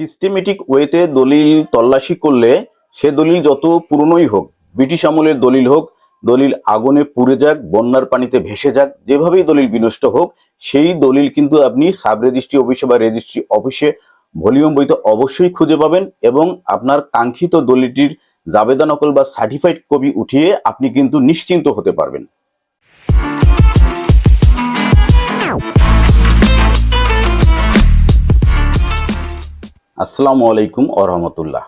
Systematic ওয়েতে দলিল তল্লাশি করলে সে দলিল যত পুরনোই হোক, ব্রিটিশ আমলের দলিল হোক, দলিল আগুনে পুড়ে যাক, বন্যার পানিতে ভেসে যাক, যেভাবেই দলিল বিনষ্ট হোক, সেই দলিল কিন্তু আপনি সাব রেজিস্ট্রি অফিসে বা রেজিস্ট্রি অফিসে ভলিউম বইতে অবশ্যই খুঁজে পাবেন এবং আপনার কাঙ্ক্ষিত দলিলটির জাবেদা নকল বা সার্টিফাইড কপি উঠিয়ে আপনি কিন্তু নিশ্চিন্ত হতে পারবেন। আসসালামু আলাইকুম আরহামতুল্লাহ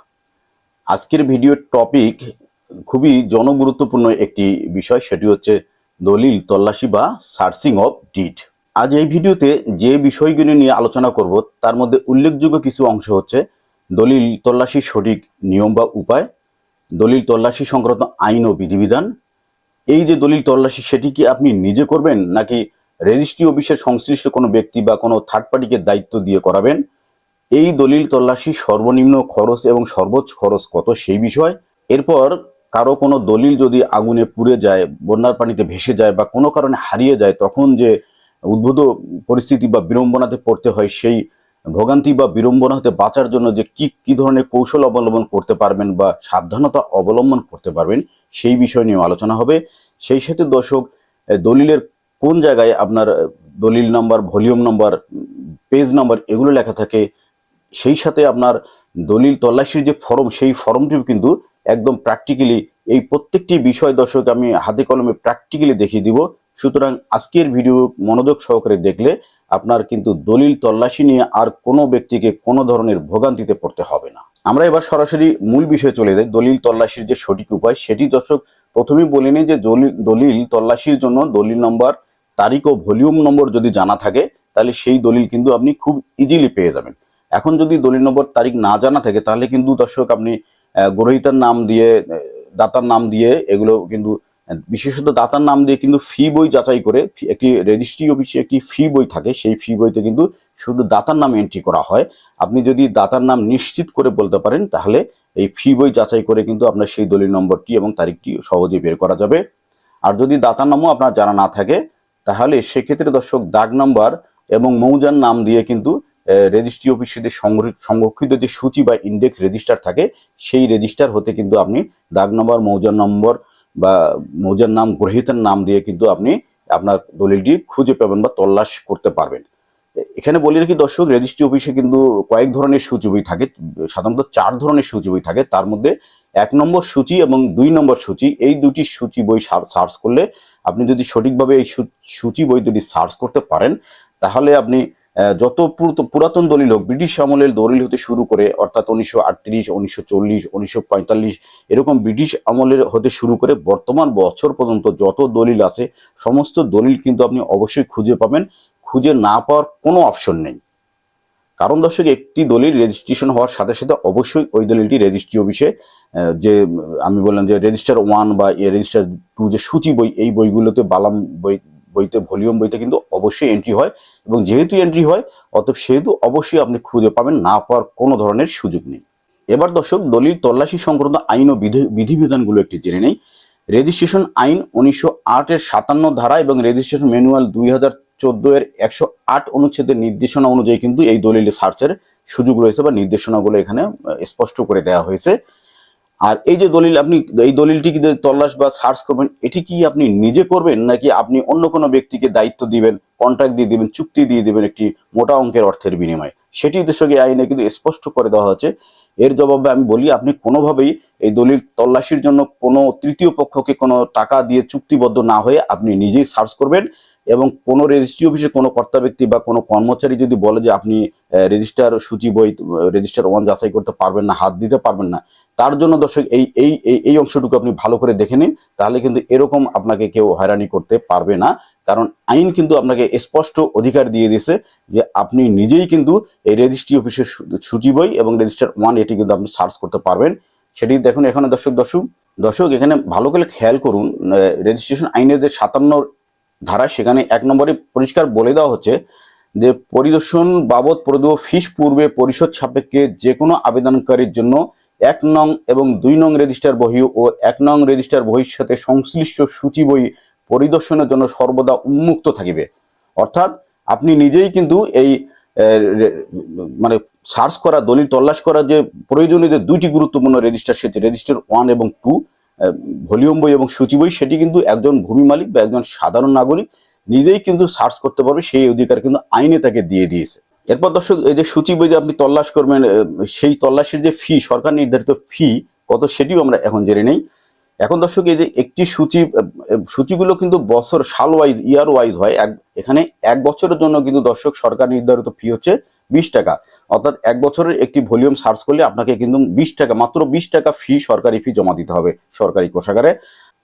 আজকের ভিডিওর টপিক খুবই জনগুরুত্বপূর্ণ একটি বিষয়, সেটি হচ্ছে দলিল তল্লাশি বা সার্চিং অফ ডিড। আজ এই ভিডিওতে যে বিষয়গুলি নিয়ে আলোচনা করব, তার মধ্যে উল্লেখযোগ্য কিছু অংশ হচ্ছে দলিল তল্লাশির সঠিক নিয়ম বা উপায়, দলিল তল্লাশি সংক্রান্ত আইন ও বিধিবিধান, এই যে দলিল তল্লাশি, সেটি কি আপনি নিজে করবেন নাকি রেজিস্ট্রি অফিসের সংশ্লিষ্ট কোনো ব্যক্তি বা কোনো থার্ড পার্টিকে দায়িত্ব দিয়ে করাবেন? এই দলিল তল্লাশি সর্বনিম্ন খরচ এবং সর্বোচ্চ খরচ কত সেই বিষয়? এরপর কারও কোনো দলিল যদি আগুনে পুড়ে যায়, বন্যার পানিতে ভেসে যায় বা কোনো কারণে হারিয়ে যায়, তখন যে উদ্ভূত পরিস্থিতি বা বিড়ম্বনাতে পড়তে হয়, সেই ভোগান্তি বা বিড়ম্বনা হতে বাঁচার জন্য যে কি কি ধরনের কৌশল অবলম্বন করতে পারবেন বা সাবধানতা অবলম্বন করতে পারবেন, সেই বিষয় নিয়ে আলোচনা হবে। সেই সাথে দর্শক দলিলের কোন জায়গায় আপনার দলিল number, volume number page number এগুলো লেখা থাকে সেই সাথে আপনার দলিল তল্লাশির যে ফর্ম, সেই ফর্মটিও কিন্তু একদম প্র্যাকটিক্যালি এই প্রত্যেকটি বিষয় দর্শক আমি হাতে কলমে প্র্যাকটিক্যালি দেখিয়ে দিব। সুতরাং আজকের ভিডিও মনোযোগ সহকারে দেখলে আপনার কিন্তু দলিল তল্লাশি নিয়ে আর কোনো ব্যক্তিকে কোনো ধরনের ভোগান্তিতে পড়তে হবে না। আমরা এবার সরাসরি মূল বিষয়ে চলে যাই। দলিল তল্লাশির যে সঠিক উপায়, সেটি দর্শক প্রথমেই বলে নিই যে দলিল তল্লাশির জন্য দলিল নম্বর, তারিখ ও ভলিউম নম্বর যদি জানা থাকে, তাহলে সেই দলিল কিন্তু আপনি খুব ইজিলি পেয়ে যাবেন। এখন যদি দলিল নম্বর তারিখ না জানা থাকে, তাহলে কিন্তু দর্শক আপনি গ্রহীতার নাম দিয়ে দাতার নাম দিয়ে এগুলো কিন্তু বিশেষত দাতার নাম দিয়ে কিন্তু ফি বই যাচাই করে একটি রেজিস্ট্রি অফিসে একটি ফি বই থাকে, সেই ফি বইতে কিন্তু শুধু দাতার নাম এন্ট্রি করা হয়। আপনি যদি দাতার নাম নিশ্চিত করে বলতে পারেন, তাহলে এই ফি বই যাচাই করে কিন্তু আপনার সেই দলিল নম্বরটি এবং তারিখটি সহজেই বের করা যাবে। আর যদি দাতার নামও আপনার জানা না থাকে, তাহলে সেক্ষেত্রে দর্শক দাগ নাম্বার এবং মৌজার নাম দিয়ে কিন্তু রেজিস্ট্রি অফিসে যে সংরক্ষিত যে সূচি বা ইন্ডেক্স রেজিস্টার থাকে, সেই রেজিস্টার হতে কিন্তু আপনি দাগ নম্বর, মৌজার নম্বর বা মৌজার নাম, গ্রহীতার নাম দিয়ে কিন্তু আপনি আপনার দলিলটি খুঁজে পাবেন বা তল্লাশ করতে পারবেন। এখানে বলি রাখি দর্শক রেজিস্ট্রি অফিসে কিন্তু কয়েক ধরনের সূচি বই থাকে, সাধারণত চার ধরনের সূচি বই থাকে। তার মধ্যে এক নম্বর সূচি এবং দুই নম্বর সূচি, এই দুটি সূচি বই সার্চ করলে আপনি যদি সঠিকভাবে এই সূচি বই যদি সার্চ করতে পারেন, তাহলে আপনি যত পুরত- পুরাতন দলিল হোক, ব্রিটিশ আমলের দলিল হতে শুরু করে, অর্থাৎ উনিশশো আটত্রিশ, উনিশশো চল্লিশ, উনিশশো পঁয়তাল্লিশ, এরকম ব্রিটিশ আমলের হতে শুরু করে বর্তমান বছর পর্যন্ত যত দলিল আছে, সমস্ত দলিল কিন্তু আপনি অবশ্যই খুঁজে পাবেন। খুঁজে না পাওয়ার কোনো অপশন নেই। কারণ দর্শক, একটি দলিল রেজিস্ট্রেশন হওয়ার সাথে সাথে অবশ্যই ওই দলিলটি রেজিস্ট্রি অফিসে যে, আমি বললাম যে রেজিস্টার ওয়ান বা রেজিস্টার টু যে সূচি বই, এই বইগুলোতে বালাম বই বইতে, ভলিউম বইতে কিন্তু অবশ্যই এন্ট্রি হয় এবং যেহেতু এন্ট্রি হয়, অতএব সেহেতু অবশ্যই আপনি খুঁজে পাবেন, না পাওয়ার কোনো ধরনের সুযোগ নেই। এবার দর্শক, দলিল তল্লাশি সংক্রান্ত আইন ও বিধি বিধিবিধানগুলো একটি জেনে নেই। রেজিস্ট্রেশন আইন উনিশশো আটের সাতান্ন ধারা এবং রেজিস্ট্রেশন ম্যানুয়াল দুই হাজার চোদ্দ এর একশো আট অনুচ্ছেদের নির্দেশনা অনুযায়ী কিন্তু এই দলিল সার্চের সুযোগ রয়েছে বা নির্দেশনাগুলো এখানে স্পষ্ট করে দেওয়া হয়েছে। আর এই যে দলিল আপনি, এই দলিলটি তল্লাশ বা সার্চ করবেন, এটি কি আপনি নিজে করবেন নাকি আপনি অন্য কোনো ব্যক্তিকে দায়িত্ব দিবেন কন্ট্রাক্ট দিয়ে দিবেন, চুক্তি দিয়ে দিবেন একটি মোটা অঙ্কের অর্থের বিনিময়ে? সেটি দেশকে আইনে কিন্তু স্পষ্ট করে দেওয়া হচ্ছে এর জবাবে আমি বলি, আপনি কোনোভাবেই এই দলিল তল্লাশির জন্য কোনো তৃতীয় পক্ষকে কোনো টাকা দিয়ে চুক্তিবদ্ধ না হয়ে আপনি নিজেই সার্চ করবেন এবং কোনো রেজিস্ট্রি অফিসে কোনো কর্তা ব্যক্তি বা কোনো কর্মচারী যদি বলে যে আপনি রেজিস্টার সূচি বই, রেজিস্টার ওয়ান যাচাই করতে পারবেন না, হাত দিতে পারবেন না তার জন্য দর্শক, এই এই, এই- অংশটুকু আপনি ভালো করে দেখে নিন, তাহলে কিন্তু এরকম আপনাকে কেউ হয়রানি করতে পারবে না। কারণ আইন কিন্তু আপনাকে স্পষ্ট অধিকার দিয়ে দিয়েছে যে আপনি নিজেই কিন্তু এই রেজিস্ট্রি অফিসের সূচি বই এবং রেজিস্টার ওয়ান এটি কিন্তু আপনি সার্চ করতে পারবেন। সেটি দেখুন এখানে দর্শক দর্শক দর্শক, এখানে ভালো করে খেয়াল করুন রেজিস্ট্রেশন আইনের যে সাতান্ন ধারা, সেখানে এক নম্বরে পরিষ্কার বলে দেওয়া হচ্ছে যে পরিদর্শন বাবদ প্রদেয় ফিস পূর্বে পরিশোধ সাপেক্ষে যে কোনো আবেদনকারীর জন্য এক নং এবং দুই নং রেজিস্টার বহি ও এক নং রেজিস্টার বহির সাথে সংশ্লিষ্ট সূচি বই পরিদর্শনের জন্য সর্বদা উন্মুক্ত থাকিবে। অর্থাৎ আপনি নিজেই কিন্তু এই মানে সার্চ করা, দলিল তল্লাশ করা যে প্রয়োজনীয় যে দুইটি গুরুত্বপূর্ণ রেজিস্টার সেটি রেজিস্টার ওয়ান এবং টু ভলিউম বই এবং সূচি বই, সেটি কিন্তু একজন ভূমি মালিক বা একজন সাধারণ নাগরিক নিজেই কিন্তু সার্চ করতে পারবে, সেই অধিকার কিন্তু আইনে তাকে দিয়ে দিয়েছে। এরপর দর্শক, এই যে সূচি বই যে আপনি তল্লাশ করবেন সেই তল্লাশির যে ফি সরকার নির্ধারিত ফি কত সেটিও আমরা এখন জেনে নেই। এখন দর্শক, এই যে একটি সূচি সূচিগুলো কিন্তু বছর সাল ওয়াইজ ইয়ার ওয়াইজ হয়। এক, এখানে এক বছরের জন্য কিন্তু দর্শক সরকার নির্ধারিত ফি হচ্ছে বিশ টাকা। অর্থাৎ এক বছরের একটি ভলিউম সার্চ করলে আপনাকে কিন্তু বিশ টাকা, মাত্র বিশ টাকা ফি সরকারি ফি জমা দিতে হবে সরকারি কোষাগারে।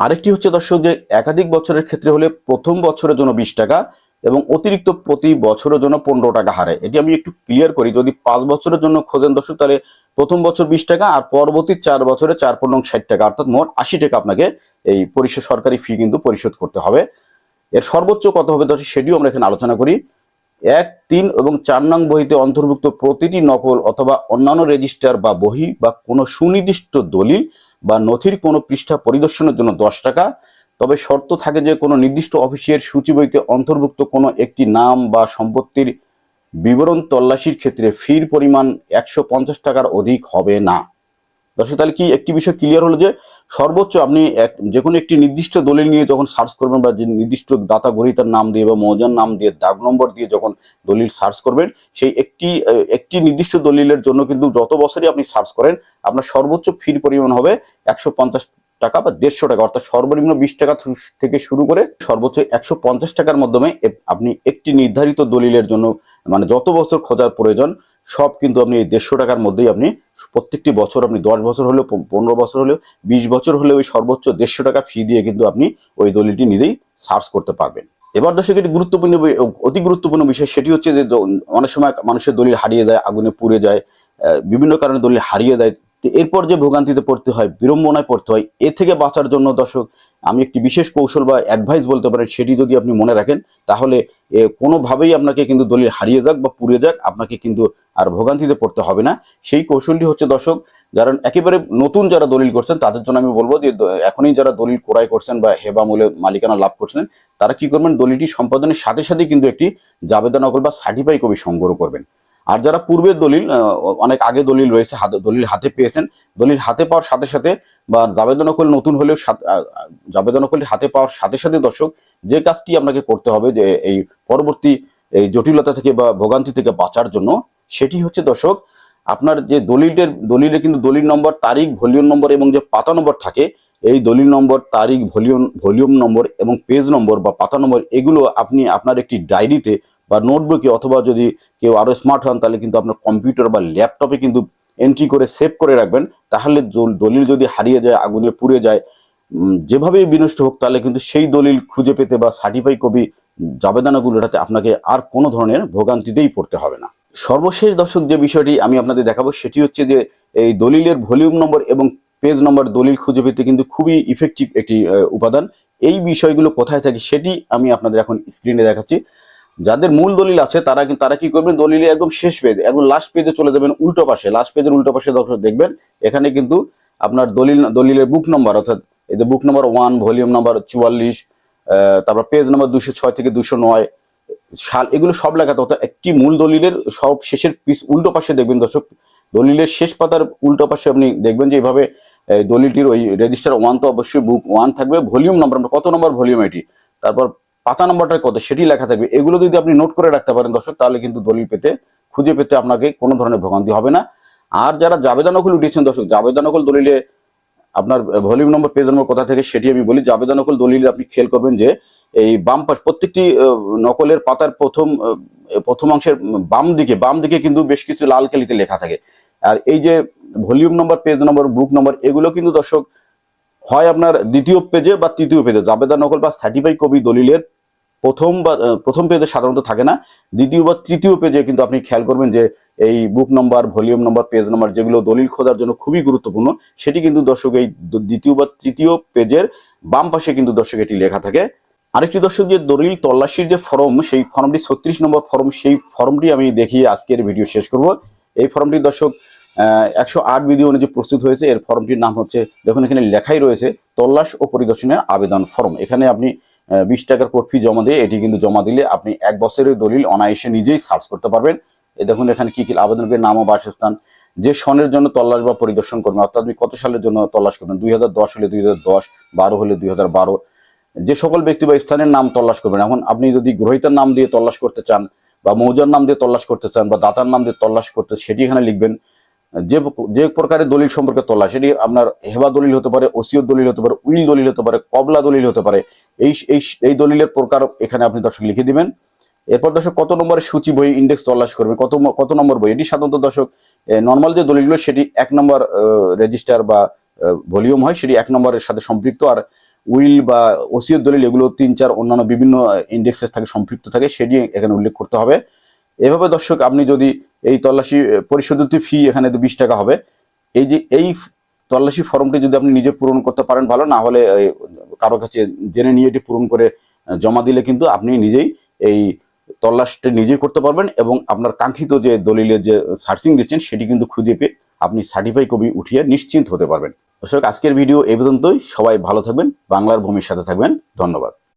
আরেকটি হচ্ছে দর্শক, যে একাধিক বছরের ক্ষেত্রে হলে প্রথম বছরের জন্য বিশ টাকা এবং অতিরিক্ত প্রতি বছরের জন্য পনেরো টাকা হারে। এটি আমি একটু ক্লিয়ার করি, যদি পাঁচ বছরের জন্য খোঁজেন দর্শক, তাহলে প্রথম বছর বিশ টাকা আর পরবর্তী চার বছরে চার পনেরো ষাট টাকা, অর্থাৎ মোট আশি টাকা আপনাকে এই পরিশোধ সরকারি ফি কিন্তু পরিশোধ করতে হবে। এর সর্বোচ্চ কত হবে দর্শক, সেটিও আমরা এখানে আলোচনা করি। এক, তিন এবং চার নং বহিতে অন্তর্ভুক্ত প্রতিটি নকল অথবা অন্যান্য রেজিস্টার বা বহি বা কোনো সুনির্দিষ্ট দলিল বা নথির কোনো পৃষ্ঠা পরিদর্শনের জন্য দশ টাকা। তবে শর্ত থাকে যে কোনো নির্দিষ্ট অফিসের সূচি বইতে অন্তর্ভুক্ত কোনো একটি নাম বা সম্পত্তির বিবরণ তল্লাশির ক্ষেত্রে ফির পরিমাণ একশো পঞ্চাশ টাকার অধিক হবে না। দর্শক, তাহলে কি একটি বিষয় ক্লিয়ার হলো যে সর্বোচ্চ আপনি এক যে কোনো একটি নির্দিষ্ট দলিল নিয়ে যখন সার্চ করবেন বা যে নির্দিষ্ট দাতা গ্রহীতার নাম দিয়ে বা মৌজার নাম দিয়ে, দাগ নম্বর দিয়ে যখন দলিল সার্চ করবেন, সেই একটি একটি নির্দিষ্ট দলিলের জন্য কিন্তু যত বছরই আপনি সার্চ করেন, আপনার সর্বোচ্চ ফির পরিমাণ হবে একশো পঞ্চাশ টাকা বা দেড়শো টাকা, অর্থাৎ সর্বনিম্ন বিশ টাকা থেকে শুরু করে সর্বোচ্চ একশো পঞ্চাশ টাকার মাধ্যমে আপনি একটি নির্ধারিত দলিলের জন্য মানে যত বছর খোঁজার প্রয়োজন, সব কিন্তু আপনি এই দেড়শো টাকার মধ্যেই আপনি প্রত্যেকটি বছর, আপনি দশ বছর হলেও পনেরো বছর হলেও, বিশ বছর হলেও ওই সর্বোচ্চ দেড়শো টাকা ফি দিয়ে কিন্তু আপনি ওই দলিলটি নিজেই সার্চ করতে পারবেন। এবার দর্শক, একটি গুরুত্বপূর্ণ অতি গুরুত্বপূর্ণ বিষয় সেটি হচ্ছে যে অনেক সময় মানুষের দলিল হারিয়ে যায়, আগুনে পুড়ে যায় বিভিন্ন কারণে দলিল হারিয়ে যায় তো এরপর যে ভোগান্তিতে পড়তে হয়, বিড়ম্বনায় পড়তে হয়, এ থেকে বাঁচার জন্য দর্শক, আমি একটি বিশেষ কৌশল বা অ্যাডভাইস বলতে পারেন সেটি যদি আপনি মনে রাখেন, তাহলে কোনোভাবেই আপনাকে কিন্তু দলিল হারিয়ে যাক বা পুড়ে যাক, আপনাকে কিন্তু আর ভোগান্তিতে পড়তে হবে না। সেই কৌশলটি হচ্ছে দর্শক, যারা একেবারে নতুন যারা দলিল করছেন, তাদের জন্য আমি বলব যে, এখনই যারা দলিল ক্রয় করছেন বা হেবা মূল্যে মালিকানা লাভ করছেন, তারা কি করবেন? দলিলটি সম্পাদনের সাথে সাথে কিন্তু একটি জাবেদা নকল বা সার্টিফাই কপি সংগ্রহ করবেন। আর যারা পূর্বের দলিল অনেক আগে দলিল রয়েছে হাতে দলিল হাতে পেয়েছেন দলিল হাতে পাওয়ার সাথে সাথে বা জাবেদা নকল নতুন হলেও আহ, নকল হাতে পাওয়ার সাথে সাথে দর্শক যে কাজটি আপনাকে করতে হবে যে এই পরবর্তী এই জটিলতা থেকে বা ভোগান্তি থেকে বাঁচার জন্য সেটি হচ্ছে দর্শক আপনার যে দলিলের দলিলে কিন্তু দলিল নম্বর তারিখ ভলিউম নম্বর এবং যে পাতা নম্বর থাকে এই দলিল নম্বর তারিখ ভলিউম ভলিউম নম্বর এবং পেজ নম্বর বা পাতা নম্বর এগুলো আপনি আপনার একটি ডায়েরিতে বা নোটবুকে অথবা যদি কেউ আরও স্মার্ট হন, তাহলে কিন্তু আপনার কম্পিউটার বা ল্যাপটপে কিন্তু এন্ট্রি করে সেভ করে রাখবেন। তাহলে দলিল যদি হারিয়ে যায়, আগুনে পুড়ে যায় যেভাবেই বিনষ্ট হোক, তাহলে কিন্তু সেই দলিল খুঁজে পেতে বা সার্টিফাই কপি জাবেদানাগুলোটাতে আপনাকে আর কোনো ধরনের ভোগান্তিতেই পড়তে হবে না। সর্বশেষ দর্শক যে বিষয়টি আমি আপনাদের দেখাবো, সেটি হচ্ছে যে এই দলিলের ভলিউম নম্বর এবং পেজ নম্বর দলিল খুঁজে পেতে কিন্তু খুবই ইফেক্টিভ একটি উপাদান। এই বিষয়গুলো কোথায় থাকে, সেটি আমি আপনাদের এখন স্ক্রিনে দেখাচ্ছি। যাদের মূল দলিল আছে, তারা কিন্তু তারা কি করবেন? দলিলে একদম শেষ পেজ, একদম লাস্ট পেজে চলে যাবেন, উল্টো পাশে। লাস্ট পেজের উল্টো পাশে দেখবেন, এখানে কিন্তু আপনার দলিল, দলিলের বুক নম্বর অর্থাৎ যে book number one volume number চুয়াল্লিশ তারপর পেজ নাম্বার দুশো ছয় থেকে দুশো নয়, সাল, এগুলো সব লেখাতে অর্থাৎ একটি মূল দলিলের সব শেষের পিস উল্টো পাশে দেখবেন দর্শক, দলিলের শেষ পাতার উল্টো পাশে আপনি দেখবেন যে এইভাবে দলিলটির ওই রেজিস্টার ওয়ান তো অবশ্যই বুক ওয়ান থাকবে। ভলিউম নাম্বার কত নম্বর ভলিউম এটি? তারপর পাতা নাম্বারটা কত সেটি লেখা থাকবে। এগুলো যদি আপনি নোট করে রাখতে পারেন দর্শক, তাহলে কিন্তু দলিল পেতে, খুঁজে পেতে আপনাকে কোনো ধরনের ভোগান্তি হবে না। আর যারা জাবেদা নকল উঠিয়েছেন দর্শক, জাবেদা নকল দলিলে আপনার ভলিউম নম্বর পেজ নম্বর কোথা থেকে সেটি আমি বলি। জাবেদা নকল দলিল আপনি খেয়াল করবেন যে, এই বাম পাশ প্রত্যেকটি নকলের পাতার প্রথম প্রথম অংশের বাম দিকে বাম দিকে কিন্তু বেশ কিছু লাল কালিতে লেখা থাকে। আর এই যে ভলিউম নম্বর পেজ নম্বর বুক নম্বর এগুলো কিন্তু দর্শক হয় আপনার দ্বিতীয় পেজে বা তৃতীয় পেজে জাবেদা নকল বা সার্টিফাই কপি দলিলের প্রথম বা প্রথম পেজে সাধারণত থাকে না, দ্বিতীয় বা তৃতীয় পেজে কিন্তু আপনি খেয়াল করবেন যে এই বুক নম্বর ভলিউম নম্বর পেজ নম্বর যেগুলো দলিল খোঁজার জন্য খুবই গুরুত্বপূর্ণ, সেটি কিন্তু দর্শক এই দ্বিতীয় বা তৃতীয় পেজের বাম পাশে কিন্তু দর্শক এটি লেখা থাকে। আরেকটি দর্শক যে দলিল তল্লাশির যে ফর্ম সেই ফর্মটি ছত্রিশ নম্বর ফর্ম সেই ফর্মটি আমি দেখিয়ে আজকের ভিডিও শেষ করব। এই ফর্মটি দর্শক একশো আট বিধি অনুযায়ী প্রস্তুত হয়েছে, এর ফর্মটির নাম হচ্ছে, দেখুন এখানে লেখাই রয়েছে, তল্লাশ ও পরিদর্শনের আবেদন ফর্ম। এখানে আপনি বিশ টাকার কোর্ট ফি জমা দিয়ে এটি কিন্তু জমা দিলে আপনি এক বছরের দলিল অনায়াসে নিজেই সার্চ করতে পারবেন। এই দেখুন এখানে কি কি আবেদনের নাম ও বাসস্থান। যে সনের জন্য তল্লাশ বা পরিদর্শন করবেন, অর্থাৎ আপনি কত সালের জন্য তল্লাশ করবেন? দুই হলে দুই হাজার হলে দুই হাজার বারো। যে সকল ব্যক্তি বা স্থানের নাম তল্লাশ করবেন, এখন আপনি যদি গ্রহিতার নাম দিয়ে তল্লাশ করতে চান বা মৌজার নাম দিয়ে তল্লাশ করতে চান বা দাতার নাম দিয়ে তল্লাশ করতে, সেটি এখানে লিখবেন। যে যে প্রকারের দলিল সম্পর্কে তল্লাশ সেটি আপনার হেবা দলিল হতে পারে, ওসিয়ত দলিল হতে পারে, উইল দলিল হতে পারে, কবলা দলিল হতে পারে, এই এই দলিলের প্রকার এখানে আপনি দর্শক লিখে দিবেন। এরপর দর্শক, কত নম্বরের সূচি বই ইন্ডেক্স তল্লাশ করবে? কত কত নম্বর বই? এটি সাধারণত দর্শক নর্মাল যে দলিলগুলো, সেটি এক নম্বর রেজিস্টার বা ভলিউম হয়, সেটি এক নম্বরের সাথে সম্পৃক্ত। আর উইল বা ওসিয়ত দলিল, এগুলো তিন, চার অন্যান্য বিভিন্ন ইন্ডেক্সের থাকে, সম্পৃক্ত থাকে, সেটি এখানে উল্লেখ করতে হবে। এভাবে দর্শক, আপনি যদি এই তল্লাশি পরিশোধিত ফি এখানে বিশ টাকা হবে, এই যে, এই তল্লাশি ফর্মটি যদি আপনি নিজে পূরণ করতে পারেন ভালো, না হলে কারও কাছে জেনে নিয়ে এটি পূরণ করে জমা দিলে কিন্তু আপনি নিজেই এই তল্লাশটি নিজেই করতে পারবেন এবং আপনার কাঙ্ক্ষিত যে দলিলের যে সার্চিং দিচ্ছেন, সেটি কিন্তু খুঁজে পেয়ে আপনি সার্টিফাই কপি উঠিয়ে নিশ্চিন্ত হতে পারবেন। দর্শক, আজকের ভিডিও এই পর্যন্তই। সবাই ভালো থাকবেন, বাংলার ভূমির সাথে থাকবেন। ধন্যবাদ।